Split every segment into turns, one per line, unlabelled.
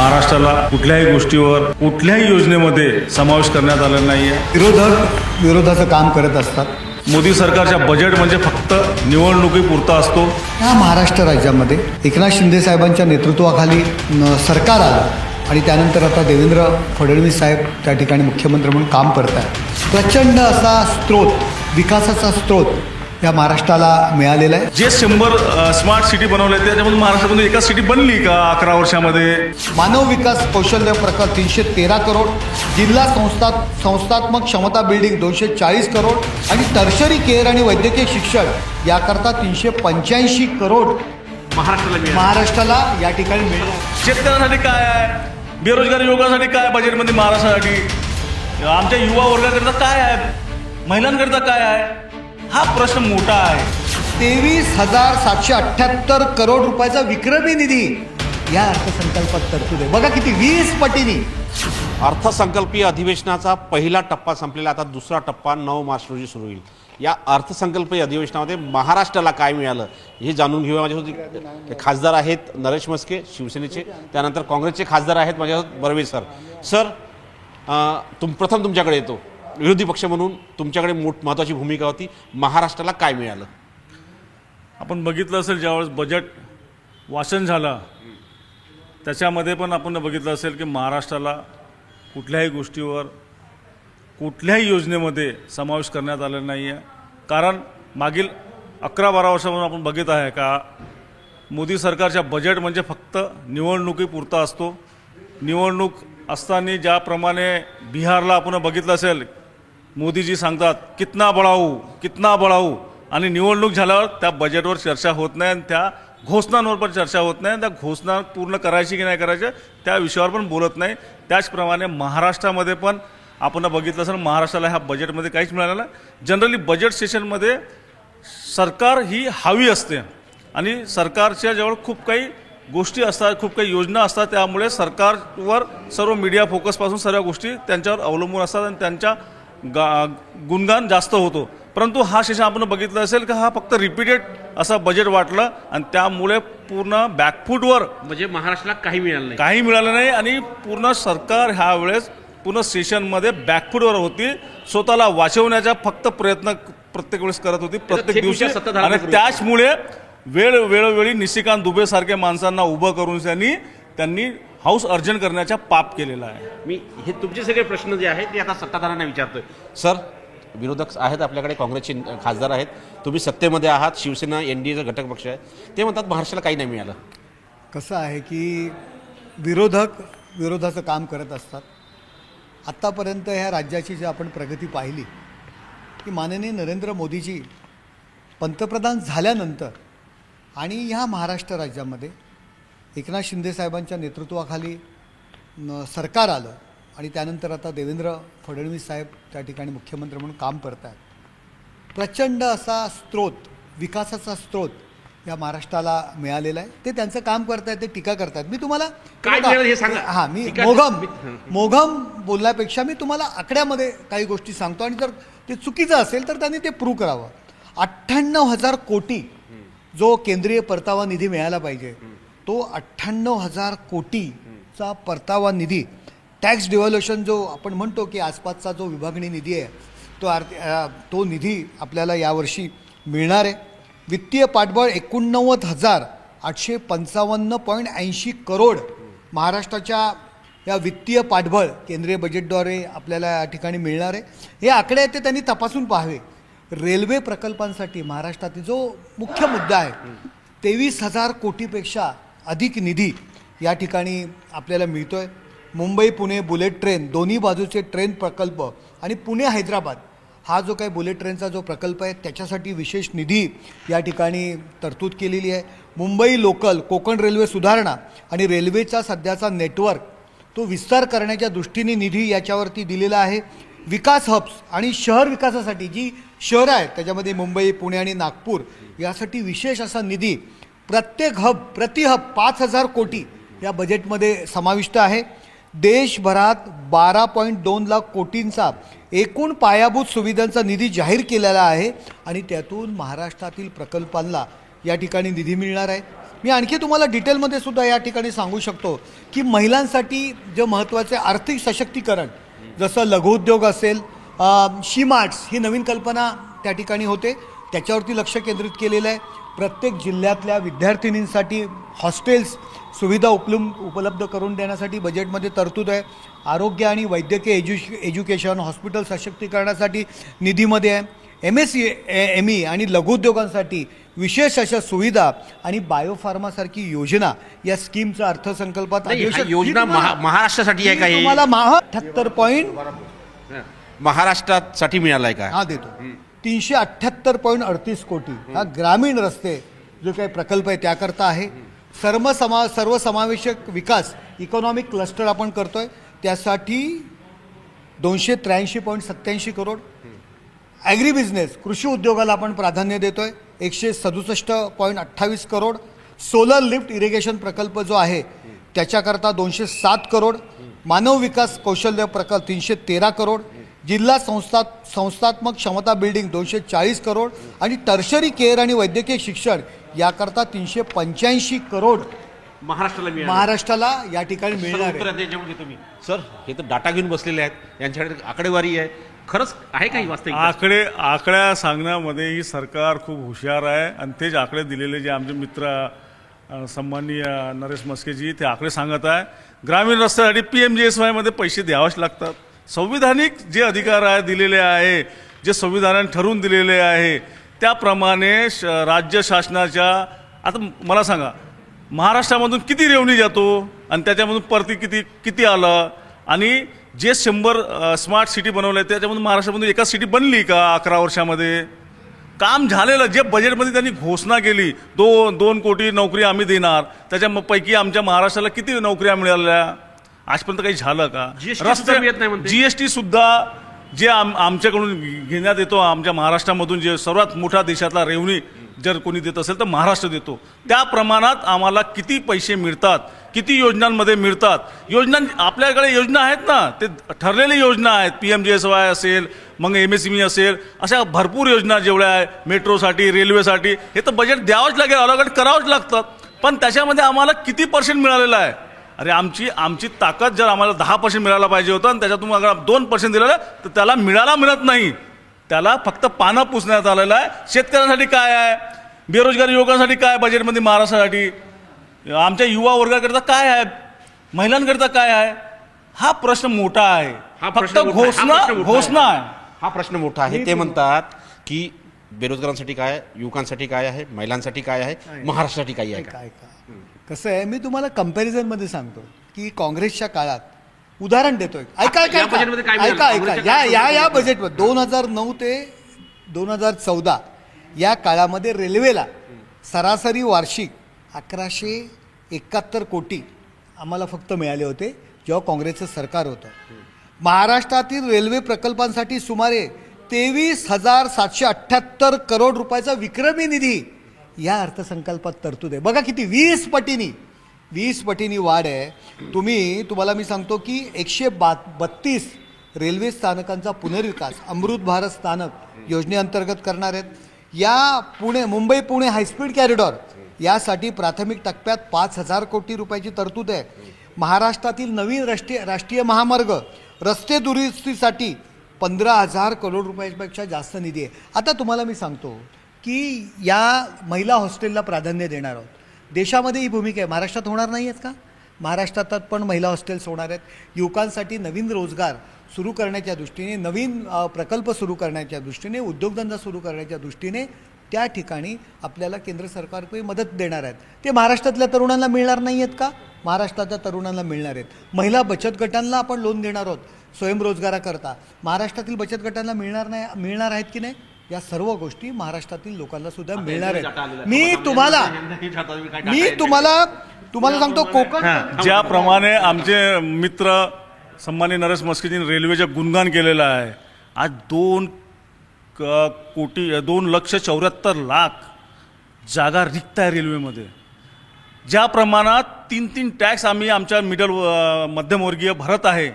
महाराष्ट्राला कुठल्याही गोष्टीवर कुठल्याही योजनेमध्ये समावेश करण्यात आलेला नाही आहे
विरोधक विरोधाचं काम करत असतात.
मोदी सरकारच्या बजेट म्हणजे फक्त निवडणुकीपुरता असतो.
या महाराष्ट्र राज्यामध्ये एकनाथ शिंदे साहेबांच्या नेतृत्वाखाली सरकार आलं आणि त्यानंतर आता देवेंद्र फडणवीस साहेब त्या ठिकाणी मुख्यमंत्री म्हणून काम करत आहेत प्रचंड असा स्रोत विकासाचा स्रोत या महाराष्ट्राला मिळालेला आहे.
जे शंभर स्मार्ट सिटी बनवले त्याच्यामधून महाराष्ट्रामध्ये एका सिटी बनली का अकरा वर्षामध्ये?
मानव विकास कौशल्य प्रकल्प तीनशे तेरा करोड जिल्हा संस्था संस्थात्मक क्षमता बिल्डिंग दोनशे चाळीस करोड आणि टर्शरी केअर आणि वैद्यकीय शिक्षण याकरता तीनशे पंच्याऐंशी करोड
महाराष्ट्राला मिळालं.
महाराष्ट्राला या ठिकाणी मिळणार
शेतकऱ्यांसाठी काय आहे? बेरोजगारी युवकांसाठी काय बजेटमध्ये महाराष्ट्रासाठी? आमच्या युवा वर्गाकरिता काय आहे? महिलांकरिता काय आहे? हा प्रश्न मोठा आहे.
तेवीस हजार सातशे अठ्ठ्याहत्तर करोड रुपयाचा विक्रमी निधी या अर्थसंकल्पात तरतूद आहे. बघा किती वीस पटीनी.
अर्थसंकल्पीय अधिवेशनाचा पहिला टप्पा संपलेला. आता दुसरा टप्पा नऊ मार्च रोजी सुरू होईल. या अर्थसंकल्पीय अधिवेशनामध्ये महाराष्ट्राला काय मिळालं हे जाणून घेऊया माझ्यासोबत. खासदार आहेत नरेश मस्के शिवसेनेचे. त्यानंतर काँग्रेसचे खासदार आहेत माझ्यासोबत बर्वे सर. सर अं, तुम प्रथम तुमच्याकडे येतो. विरोधी पक्ष म्हणून तुमच्याकडे मोठ महत्त्वाची भूमिका होती. महाराष्ट्राला काय मिळालं?
आपण बघितलं असेल ज्यावेळेस बजेट वाचन झालं त्याच्यामध्ये पण आपण बघितलं असेल की महाराष्ट्राला कुठल्याही गोष्टीवर कुठल्याही योजनेमध्ये समावेश करण्यात आलेला नाही आहे कारण मागील अकरा बारा वर्षापासून आपण बघित आहे का मोदी सरकारच्या बजेट म्हणजे फक्त निवडणुकीपुरता असतो. निवडणूक असताना ज्याप्रमाणे बिहारला आपण बघितलं असेल मोदीजी सांगतात कितना बढाऊ कितना बढाऊ. आणि निवडणूक झाल्यावर त्या बजेटवर चर्चा होत नाही आणि त्या घोषणांवर पण चर्चा होत नाही. आणि त्या घोषणा पूर्ण करायची की नाही करायची त्या विषयावर पण बोलत नाही. त्याचप्रमाणे महाराष्ट्रामध्ये पण आपण बघितलं असेल महाराष्ट्राला ह्या बजेटमध्ये काहीच मिळालं नाही. जनरली बजेट सेशनमध्ये सरकार ही हवी असते. आणि सरकारच्या जवळ खूप काही गोष्टी असतात खूप काही योजना असतात. त्यामुळे सरकारवर सर्व मीडिया फोकसपासून सर्व गोष्टी त्यांच्यावर अवलंबून असतात आणि त्यांच्या गा गुणगान जास्त होतो. परंतु हा सेशन आपण बघितलं असेल का हा फक्त रिपीटेड असा बजेट वाटलं आणि त्यामुळे पूर्ण बॅकफूटवर
म्हणजे महाराष्ट्राला काही मिळालं नाही.
काही मिळालं नाही आणि पूर्ण सरकार ह्या वेळेस पूर्ण सेशनमध्ये बॅकफूटवर होती. स्वतःला वाचवण्याचा फक्त प्रयत्न प्रत्येक वेळेस करत होती प्रत्येक दिवशी. आणि त्याचमुळे वेळ वेळोवेळी निशिकांत दुबे सारख्या माणसांना उभं करून त्यांनी त्यांनी हाऊस अर्जन करण्याचा पाप केलेला आहे.
मी हे तुमचे सगळे प्रश्न जे आहेत ते आता सत्ताधाऱ्यांना विचारतोय. सर विरोधक आहेत आपल्याकडे काँग्रेसचे खासदार आहेत. तुम्ही सत्तेमध्ये आहात शिवसेना एन डी एचा घटक पक्ष आहे ते म्हणतात महाराष्ट्राला काही नाही मिळालं.
कसं आहे की विरोधक विरोधाचं काम करत असतात. आत्तापर्यंत ह्या राज्याची जी आपण प्रगती पाहिली की माननीय नरेंद्र मोदीजी पंतप्रधान झाल्यानंतर आणि ह्या महाराष्ट्र राज्यामध्ये एकनाथ शिंदे साहेबांच्या नेतृत्वाखाली न सरकार आलं आणि त्यानंतर आता देवेंद्र फडणवीस साहेब त्या ठिकाणी मुख्यमंत्री म्हणून काम करत आहेत प्रचंड असा स्रोत विकासाचा स्रोत या महाराष्ट्राला मिळालेला आहे. ते त्यांचं काम करतायत ते टीका करतायत. मी तुम्हाला
हे सांगा.
हां मी मोघम मोघम बोलण्यापेक्षा मी तुम्हाला आकड्यामध्ये काही गोष्टी सांगतो आणि जर ते चुकीचं असेल तर त्यांनी ते प्रूव्ह करावं. अठ्ठ्याण्णव हजार कोटी जो केंद्रीय परतावा निधी मिळाला पाहिजे तो अठ्ठ्याण्णव हजार कोटीचा परतावा निधी टॅक्स डिव्हॉल्युशन जो आपण म्हणतो की आसपासचा जो विभागणी निधी आहे तो आर्थ तो निधी आपल्याला यावर्षी मिळणार आहे. वित्तीय पाठबळ एकोणनव्वद हजार आठशे पंचावन्न पॉईंट ऐंशी करोड महाराष्ट्राच्या या वित्तीय पाठबळ केंद्रीय बजेटद्वारे आपल्याला या ठिकाणी मिळणार आहे. हे आकडे आहेत ते त्यांनी तपासून पाहावे. रेल्वे प्रकल्पांसाठी महाराष्ट्रातील जो मुख्य मुद्दा आहे तेवीस हजार कोटीपेक्षा अधिक निधी या ठिकाणी आपल्याला मिळतो आहे मुंबई पुणे बुलेट ट्रेन दोन्ही बाजूचे ट्रेन प्रकल्प आणि पुणे हैदराबाद हा जो काही बुलेट ट्रेनचा जो प्रकल्प आहे त्याच्यासाठी विशेष निधी या ठिकाणी तरतूद केलेली आहे. मुंबई लोकल कोकण रेल्वे सुधारणा आणि रेल्वेचा सध्याचा नेटवर्क तो विस्तार करण्याच्या दृष्टीने निधी याच्यावरती दिलेला आहे. विकास हब्स आणि शहर विकासासाठी जी शहरं आहेत त्याच्यामध्ये मुंबई पुणे आणि नागपूर यासाठी विशेष असा निधी प्रत्येक हब प्रति हब पाच हजार कोटी या बजेटमध्ये समाविष्ट आहे. देशभरात बारा पॉईंट दोन लाख कोटींचा एकूण पायाभूत सुविधांचा निधी जाहीर केलेला आहे आणि त्यातून महाराष्ट्रातील प्रकल्पांना या ठिकाणी निधी मिळणार आहे. मी आणखी तुम्हाला डिटेलमध्ये सुद्धा या ठिकाणी सांगू शकतो की महिलांसाठी जे महत्त्वाचे आर्थिक सशक्तीकरण जसं लघुउद्योग असेल शी मार्ट्स ही नवीन कल्पना त्या ठिकाणी होते. त्याच्यावरती लक्ष केंद्रित केलेलं आहे. प्रत्येक जिल्ह्यातल्या विद्यार्थिनींसाठी हॉस्टेल्स सुविधा उपलब्ध उपलब्ध करून देण्यासाठी बजेटमध्ये तरतूद आहे. आरोग्य आणि वैद्यकीय एज्यु एज्युकेशन हॉस्पिटल सशक्तीकरणासाठी निधीमध्ये आहे. M S C M E आणि लघुउद्योगांसाठी विशेष अशा सुविधा आणि बायोफार्मासारखी योजना या स्कीमचा अर्थसंकल्पात
हा योजना महाराष्ट्रासाठी आहे का?
तुम्हाला महा अठ्ठ्याहत्तर पॉईंट
महाराष्ट्रासाठी मिळालाय का?
हा देतो. तीनशे अठ्ठ्याहत्तर पॉईंट अडतीस कोटी. हा ग्रामीण रस्ते जो काही प्रकल्प आहे त्याकरता आहे. सर्व समा सर्वसमावेशक विकास इकॉनॉमिक क्लस्टर आपण करतोय. त्यासाठी दोनशे त्र्याऐंशी पॉईंट सत्त्याऐंशी करोड. ॲग्री बिझनेस कृषी उद्योगाला आपण प्राधान्य देतोय. एकशे सदुसष्ट पॉईंट अठ्ठावीस करोड. सोलर लिफ्ट इरिगेशन प्रकल्प जो आहे त्याच्याकरता दोनशे सात करोड. मानव विकास कौशल्य प्रकल्प तीनशे तेरा करोड. जिल्हा संस्था संस्थात्मक क्षमता बिल्डिंग दोनशे चाळीस करोड आणि टर्शरी केअर आणि वैद्यकीय शिक्षण याकरता तीनशे पंच्याऐंशी करोड
महाराष्ट्राला मिळालं.
महाराष्ट्राला या ठिकाणी
सर,
मिळणार
उत्तर
आहे
द्या याच्यावर घेतो मी. सर हे तर डाटा घेऊन बसलेले आहेत. यांच्याकडे आकडेवारी आहे. खरंच आहे काही वास्तविक
आकडे आकड्या सांगण्यामध्ये ही सरकार खूप हुशार आहे. आणि तेच आकडे दिलेले जे आमचे मित्र अ, सन्माननीय नरेश मस्केजी ते आकडे सांगत आहे. ग्रामीण रस्त्यासाठी पी एम जी एस वायमध्ये पैसे द्यावेच लागतात. संविधानिक जे अधिकार आहे दिलेले आहे जे संविधानाने ठरवून दिलेले आहे त्याप्रमाणे श राज्य शासनाच्या आता मला सांगा महाराष्ट्रामधून किती रेवणी जातो आणि त्याच्यामधून परती किती किती आलं? आणि जे शंभर स्मार्ट सिटी बनवलं आहे त्याच्यामधून महाराष्ट्रामधून एका सिटी बनली का अकरा वर्षामध्ये? काम झालेलं जे बजेटमध्ये त्यांनी घोषणा केली दोन दोन कोटी नोकरी आम्ही देणार त्याच्यापैकी आमच्या महाराष्ट्राला किती नोकऱ्या मिळाल्या? आजपर्यंत काही झालं का?
म्हणते.
जीएसटी सुद्धा जे आम आमच्याकडून घेण्यात येतो आमच्या महाराष्ट्रामधून जे सर्वात मोठा देशातला रेवणी जर कोणी देत असेल तर महाराष्ट्र देतो. त्या प्रमाणात आम्हाला किती पैसे मिळतात किती योजनांमध्ये मिळतात? योजना आपल्याकडे योजना आहेत ना? ते ठरलेली योजना आहेत. P M G S Y असेल मग एम एस ई असेल अशा भरपूर योजना जेवढ्या आहे मेट्रोसाठी रेल्वेसाठी हे तर बजेट द्यावंच लागेल अलॉकेट करावंच लागतं. पण त्याच्यामध्ये आम्हाला किती पर्सेंट मिळालेलं आहे? अरे आमची आमची ताकद जर आम्हाला दहा पर्सेंट मिळायला पाहिजे होतं आणि त्याच्यातून अगर दोन पर्सेंट दिलेलं आहे, तर त्याला मिळायला मिळत नाही. त्याला फक्त पानं पुसण्यात आलेलं आहे. शेतकऱ्यांसाठी काय आहे? बेरोजगार युवकांसाठी काय आहे बजेटमध्ये महाराष्ट्रासाठी? आमच्या युवा वर्गाकरता काय आहे? महिलांकरता काय आहे? हा प्रश्न मोठा आहे.
हा
फक्त
प्रश्न मोठा आहे, हा
घोषणा
प्रश्न मोठा
घोषणा आहे.
हा प्रश्न मोठा आहे. ते म्हणतात की बेरोजगारांसाठी काय आहे, युवकांसाठी काय आहे? महिलांसाठी काय आहे? महाराष्ट्रासाठी काय आहे का?
कसं आहे मी तुम्हाला कंपॅरिझनमध्ये सांगतो की काँग्रेसच्या काळात उदाहरण देतोय. ऐका ऐका ऐका? ऐका ऐका. या या या बजेटमध्ये दोन हजार नऊ ते दोन हजार चौदा या काळामध्ये रेल्वेला सरासरी वार्षिक अकराशे एकाहत्तर कोटी आम्हाला फक्त मिळाले होते जेव्हा काँग्रेसचं सरकार होतं. महाराष्ट्रातील रेल्वे प्रकल्पांसाठी सुमारे तेवीस हजार सातशे अठ्ठ्याहत्तर करोड रुपयाचा विक्रमी निधी या अर्थसंकल्पात तरतूद आहे. बघा किती वीस पटीनी वीस पटीनी वाढ आहे. तुम्ही तुम्हाला मी सांगतो की एकशे बा बत्तीस रेल्वे स्थानकांचा पुनर्विकास अमृत भारत स्थानक योजनेअंतर्गत करणार आहेत. या Pune Mumbai Pune high speed corridor यासाठी प्राथमिक टप्प्यात पाच हजार कोटी रुपयाची तरतूद आहे. महाराष्ट्रातील नवीन राष्ट्रीय राष्ट्रीय महामार्ग रस्ते दुरुस्तीसाठी पंधरा हजार करोड रुपयापेक्षा जास्त निधी आहे. आता तुम्हाला मी सांगतो की या महिला हॉस्टेलला प्राधान्य देणार आहोत. देशामध्ये ही भूमिका आहे. महाराष्ट्रात होणार नाही आहेत का? महाराष्ट्रात पण महिला हॉस्टेल्स होणार आहेत. युवकांसाठी नवीन रोजगार सुरू करण्याच्या दृष्टीने नवीन प्रकल्प सुरू करण्याच्या दृष्टीने उद्योगधंदा सुरू करण्याच्या दृष्टीने त्या ठिकाणी आपल्याला केंद्र सरकार काही मदत देणार आहेत. ते महाराष्ट्रातल्या तरुणांना मिळणार नाही आहेत का? महाराष्ट्रातल्या तरुणांना मिळणार आहेत. महिला बचत गटांना आपण लोन देणार आहोत स्वयंरोजगाराकरता. महाराष्ट्रातील बचत गटांना मिळणार नाही मिळणार आहेत की नाही? या सर्व गोष्टी महाराष्ट्रातील लोकांना सुद्धा मिळणार आहेत. मी तुम्हाला मी तुम्हाला तुम्हाला सांगतो कोकण
ज्याप्रमाणे आमचे मित्र सन्मान्य नरेश मस्केजींनी रेल्वेचं गुणगान केलेलं आहे आज दोन क- कोटी दोन लक्ष चौऱ्याहत्तर लाख जागा रिक्त आहे रेल्वेमध्ये. ज्या प्रमाणात तीन तीन टॅक्स आम्ही आमच्या मिडल मध्यमवर्गीय भरत आहे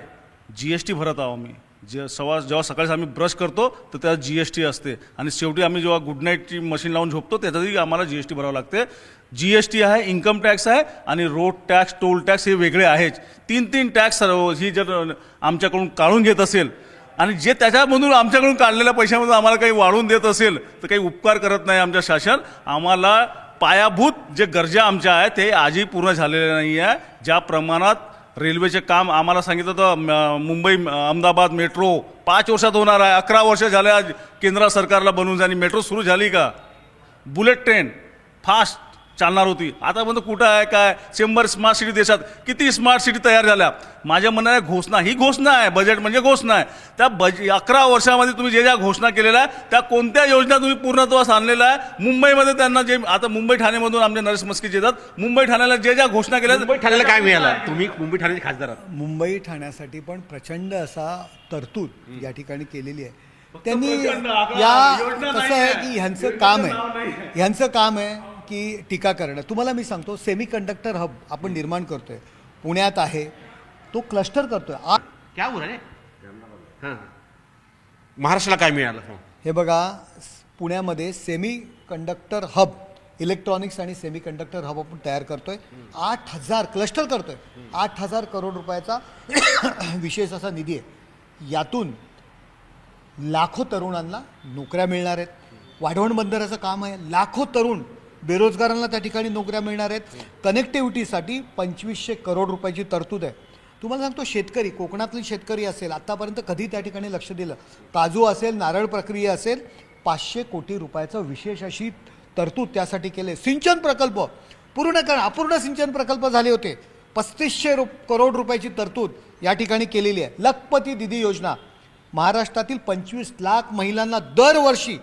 जी एस टी भरत आहोत आम्ही. जे सवा जेव्हा सकाळी आम्ही ब्रश करतो तर त्यात जी एस टी असते. आणि शेवटी आम्ही जेव्हा गुड नाईटची मशीन लावून झोपतो त्याच्यातही आम्हाला जी एस टी भरावं लागते. जी एस टी आहे इन्कम टॅक्स आहे आणि रोड टॅक्स टोल टॅक्स हे वेगळे आहेच तीन तीन टॅक्स ही जर आमच्याकडून काढून घेत असेल आणि जे त्याच्यामधून आमच्याकडून काढलेल्या पैशामधून आम्हाला काही वाढवून देत असेल तर काही उपकार करत नाही आमच्या शासन. आम्हाला पायाभूत जे गरजा आमच्या आहेत ते आजही पूर्ण झालेल्या नाही आहे ज्या प्रमाणात रेल्वेचे काम आम्हाला सांगितलं होतं मुंबई अहमदाबाद मेट्रो पाच वर्षात होणार आहे. अकरा वर्ष झाले आज केंद्र सरकारला बनवून आणि मेट्रो सुरू झाली का? बुलेट ट्रेन फास्ट चालणार होती. आता पण कुठं आहे काय? शंभर स्मार्ट सिटी देशात किती स्मार्ट सिटी तयार झाल्या? माझ्या म्हणणं घोषणा ही घोषणा आहे. बजेट म्हणजे घोषणा आहे. त्या बज अकरा वर्षामध्ये तुम्ही जे ज्या घोषणा केलेल्या आहे त्या कोणत्या योजना तुम्ही पूर्णत्वास आणलेल्या आहे मुंबईमध्ये त्यांना जे आता मुंबई ठाणेमधून आमचे नरेश मस्कीचे येतात मुंबई ठाण्याला जे ज्या घोषणा केल्या
मुंबई ठाण्याला काय मिळालं? तुम्ही मुंबई ठाण्याचे खासदार आहात.
मुंबई ठाण्यासाठी पण प्रचंड असा तरतूद या ठिकाणी केलेली आहे. त्यांनी या
योजना
कसं आहे. की ह्यांचं काम आहे. ह्यांचं काम आहे की टीका करणं. तुम्हाला मी सांगतो सेमी कंडक्टर हब आपण निर्माण करतोय. पुण्यात आहे. तो क्लस्टर करतोय. आ-
क्या हां महाराष्ट्राला काय मिळालं? हो.
हे बघा स- पुण्यामध्ये सेमी कंडक्टर हब इलेक्ट्रॉनिक्स आणि सेमी कंडक्टर हब आपण तयार करतोय. आठ हजार क्लस्टर करतोय. आठ हजार करोड रुपयाचा विशेष असा निधी आहे. यातून लाखो तरुणांना नोकऱ्या मिळणार आहेत. वाढवण बंदराचं काम आहे. लाखो तरुण बेरोजगारांना त्या ठिकाणी नोकऱ्या मिळणार आहेत. कनेक्टिव्हिटीसाठी पंचवीसशे करोड रुपयाची तरतूद आहे. तुम्हाला सांगतो शेतकरी कोकणातली शेतकरी असेल आत्तापर्यंत कधी त्या ठिकाणी लक्ष दिलं? काजू असेल नारळ प्रक्रिया असेल पाचशे कोटी रुपयाचं विशेष अशी तरतूद त्यासाठी केले सिंचन प्रकल्प पूर्ण कारण अपूर्ण सिंचन प्रकल्प झाले होते. पस्तीसशे रु करोड रुपयाची तरतूद या ठिकाणी केलेली आहे. लखपती दिदी योजना महाराष्ट्रातील पंचवीस लाख महिलांना दरवर्षी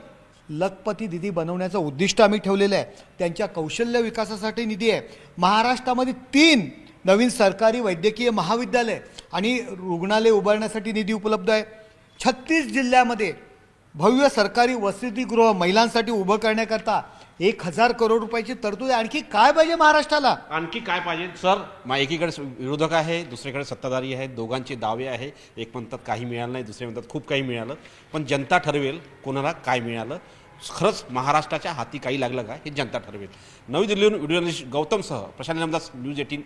लखपती दिदी बनवण्याचं उद्दिष्ट आम्ही ठेवलेलं आहे. त्यांच्या कौशल्य विकासासाठी निधी आहे. महाराष्ट्रामध्ये तीन नवीन सरकारी वैद्यकीय महाविद्यालय आणि रुग्णालय उभारण्यासाठी निधी उपलब्ध आहे. छत्तीस जिल्ह्यामध्ये भव्य सरकारी वसतिगृह महिलांसाठी उभं करण्याकरता एक हजार करोड रुपयाची तरतूद आहे. आणखी काय पाहिजे महाराष्ट्राला?
आणखी काय पाहिजे? सर मा एकीकडे विरोधक आहे दुसरीकडे सत्ताधारी आहे दोघांचे दावे आहे. एक म्हणतात काही मिळालं नाही दुसरे म्हणतात खूप काही मिळालं. पण जनता ठरवेल कोणाला काय मिळालं. खरंच महाराष्ट्राच्या हाती काही लागलं का हे जनता ठरवेल. नवी दिल्लीहून व्हिडिओ जर्नलिस्ट गौतमसह प्रशांत नामदास न्यूज एटीन.